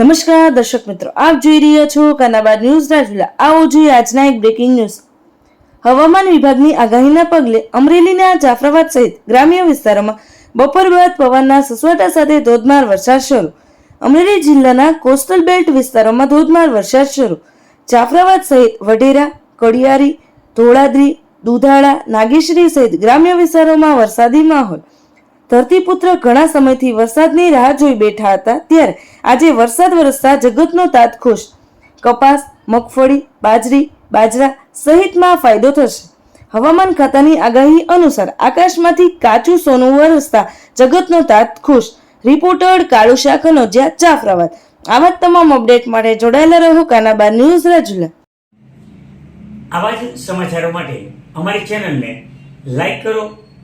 નમસ્કાર, દર્શક મિત્રો. આપ જોઈ રહ્યા છો કાનાબાદ ન્યૂઝ રાજુલા આવો જોઈએ આજના એક બ્રેકિંગ ન્યૂઝ હવામાન વિભાગની આગાહીના પગલે અમરેલીના જાફરાબાદ સહિત ગ્રામ્ય વિસ્તારોમાં બપોર બાદ પવનના સસવાટા સાથે ધોધમાર વરસાદ શરૂ. અમરેલી જિલ્લાના કોસ્ટલ બેલ્ટ વિસ્તારોમાં ધોધમાર વરસાદ શરૂ. જાફરાબાદ સહિત વઢેરા, કડિયારી, ધોળાદ્રી, દુધાળા, નાગેશ્રી સહિત ગ્રામ્ય વિસ્તારોમાં વરસાદી માહોલ ધરતીપુત્ર ઘણા સમયથી વરસાદની રાહ જોઈ બેઠા હતા. ત્યારે આજે વરસાદ વરસતા જગતનો તાત ખુશ. કપાસ, મગફળી, બાજરી, બાજરા સહિતમાં ફાયદો થશે. હવામાન ખાતાની આગાહી અનુસાર આકાશમાંથી કાચું સોનું વરસતા જગતનો તાત ખુશ. રિપોર્ટર કાળુ કનોજિયા જાફરાબાદ. આવા તમામ અપડેટ માટે જોડાયેલા રહો કાનાબા ન્યૂઝ રાજુલા. આવા જ સમાચારો માટે અમારી ચેનલને લાઈક કરો